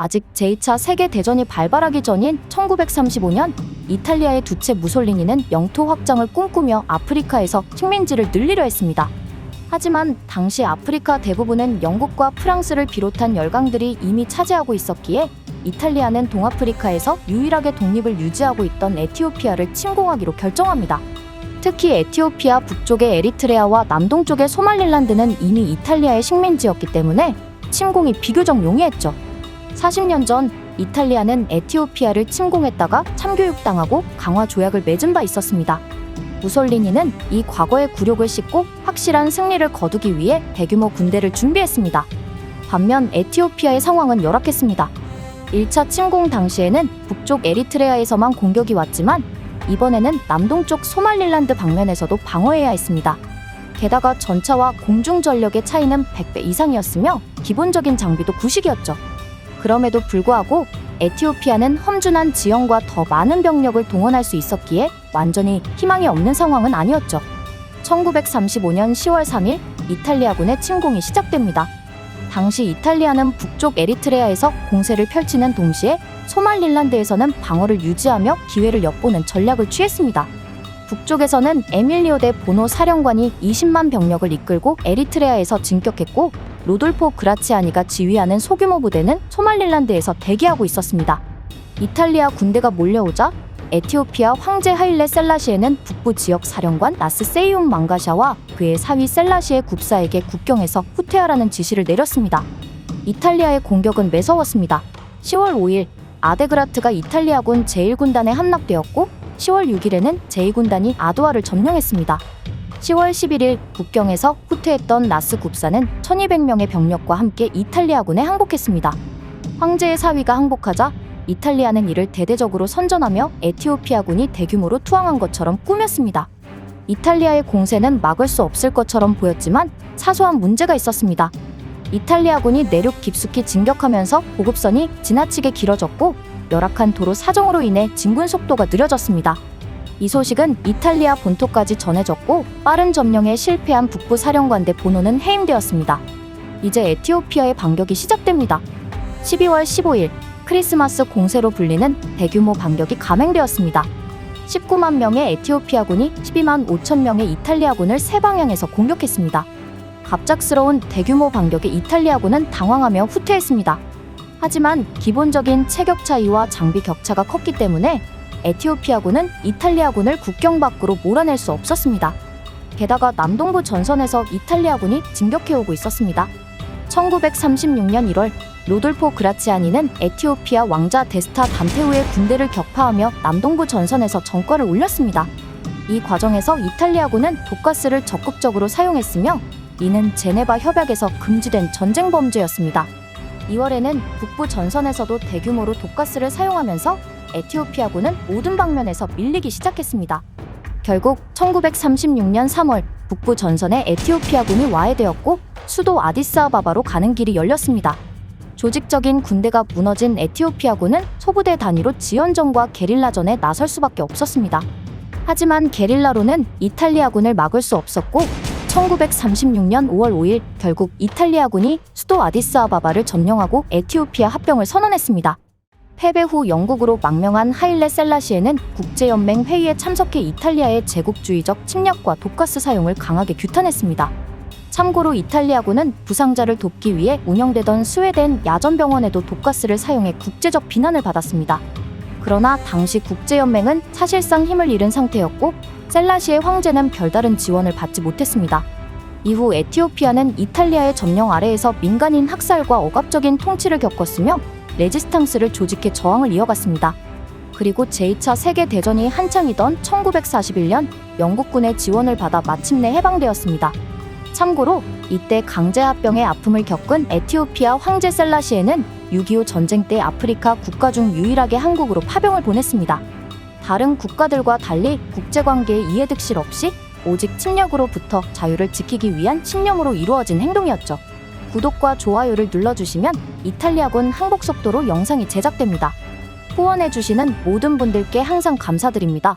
아직 제2차 세계대전이 발발하기 전인 1935년 이탈리아의 두체 무솔리니는 영토 확장을 꿈꾸며 아프리카에서 식민지를 늘리려 했습니다. 하지만 당시 아프리카 대부분은 영국과 프랑스를 비롯한 열강들이 이미 차지하고 있었기에 이탈리아는 동아프리카에서 유일하게 독립을 유지하고 있던 에티오피아를 침공하기로 결정합니다. 특히 에티오피아 북쪽의 에리트레아와 남동쪽의 소말릴란드는 이미 이탈리아의 식민지였기 때문에 침공이 비교적 용이했죠. 40년 전 이탈리아는 에티오피아를 침공했다가 참교육당하고 강화 조약을 맺은 바 있었습니다. 무솔리니는 이 과거의 굴욕을 씻고 확실한 승리를 거두기 위해 대규모 군대를 준비했습니다. 반면 에티오피아의 상황은 열악했습니다. 1차 침공 당시에는 북쪽 에리트레아에서만 공격이 왔지만 이번에는 남동쪽 소말릴란드 방면에서도 방어해야 했습니다. 게다가 전차와 공중 전력의 차이는 100배 이상이었으며 기본적인 장비도 구식이었죠. 그럼에도 불구하고 에티오피아는 험준한 지형과 더 많은 병력을 동원할 수 있었기에 완전히 희망이 없는 상황은 아니었죠. 1935년 10월 3일 이탈리아군의 침공이 시작됩니다. 당시 이탈리아는 북쪽 에리트레아에서 공세를 펼치는 동시에 소말릴란드에서는 방어를 유지하며 기회를 엿보는 전략을 취했습니다. 북쪽에서는 에밀리오 데 보노 사령관이 20만 병력을 이끌고 에리트레아에서 진격했고 로돌포 그라치아니가 지휘하는 소규모 부대는 소말릴란드에서 대기하고 있었습니다. 이탈리아 군대가 몰려오자 에티오피아 황제 하일레 셀라시에는 북부 지역 사령관 나스 세이움 망가샤와 그의 사위 셀라시의 굽사에게 국경에서 후퇴하라는 지시를 내렸습니다. 이탈리아의 공격은 매서웠습니다. 10월 5일 아데그라트가 이탈리아군 제1군단에 함락되었고 10월 6일에는 제2군단이 아두아를 점령했습니다. 10월 11일 국경에서 후퇴했던 나스 굽사는 1200명의 병력과 함께 이탈리아군에 항복했습니다. 황제의 사위가 항복하자 이탈리아는 이를 대대적으로 선전하며 에티오피아군이 대규모로 투항한 것처럼 꾸몄습니다. 이탈리아의 공세는 막을 수 없을 것처럼 보였지만 사소한 문제가 있었습니다. 이탈리아군이 내륙 깊숙이 진격하면서 보급선이 지나치게 길어졌고 열악한 도로 사정으로 인해 진군 속도가 느려졌습니다. 이 소식은 이탈리아 본토까지 전해졌고 빠른 점령에 실패한 북부 사령관대 보노는 해임되었습니다. 이제 에티오피아의 반격이 시작됩니다. 12월 15일 크리스마스 공세로 불리는 대규모 반격이 감행되었습니다. 19만 명의 에티오피아군이 12만 5천 명의 이탈리아군을 세 방향에서 공격했습니다. 갑작스러운 대규모 반격에 이탈리아군은 당황하며 후퇴했습니다. 하지만 기본적인 체격 차이와 장비 격차가 컸기 때문에 에티오피아군은 이탈리아군을 국경 밖으로 몰아낼 수 없었습니다. 게다가 남동부 전선에서 이탈리아군이 진격해오고 있었습니다. 1936년 1월 로돌포 그라치아니는 에티오피아 왕자 데스타 담테우의 군대를 격파하며 남동부 전선에서 전과를 올렸습니다. 이 과정에서 이탈리아군은 독가스를 적극적으로 사용했으며 이는 제네바 협약에서 금지된 전쟁 범죄였습니다. 2월에는 북부 전선에서도 대규모로 독가스를 사용하면서 에티오피아군은 모든 방면에서 밀리기 시작했습니다. 결국 1936년 3월 북부 전선에 에티오피아군이 와해되었고 수도 아디스아바바로 가는 길이 열렸습니다. 조직적인 군대가 무너진 에티오피아군은 소부대 단위로 지연전과 게릴라전에 나설 수밖에 없었습니다. 하지만 게릴라로는 이탈리아군을 막을 수 없었고 1936년 5월 5일 결국 이탈리아군이 수도 아디스아바바를 점령하고 에티오피아 합병을 선언했습니다. 패배 후 영국으로 망명한 하일레 셀라시에는 국제연맹 회의에 참석해 이탈리아의 제국주의적 침략과 독가스 사용을 강하게 규탄했습니다. 참고로 이탈리아군은 부상자를 돕기 위해 운영되던 스웨덴 야전병원에도 독가스를 사용해 국제적 비난을 받았습니다. 그러나 당시 국제연맹은 사실상 힘을 잃은 상태였고 셀라시의 황제는 별다른 지원을 받지 못했습니다. 이후 에티오피아는 이탈리아의 점령 아래에서 민간인 학살과 억압적인 통치를 겪었으며 레지스탕스를 조직해 저항을 이어갔습니다. 그리고 제2차 세계대전이 한창이던 1941년 영국군의 지원을 받아 마침내 해방되었습니다. 참고로 이때 강제합병의 아픔을 겪은 에티오피아 황제 셀라시에는 6.25 전쟁 때 아프리카 국가 중 유일하게 한국으로 파병을 보냈습니다. 다른 국가들과 달리 국제관계에 이해득실 없이 오직 침략으로부터 자유를 지키기 위한 신념으로 이루어진 행동이었죠. 구독과 좋아요를 눌러주시면 이탈리아군 항복 속도로 영상이 제작됩니다. 후원해주시는 모든 분들께 항상 감사드립니다.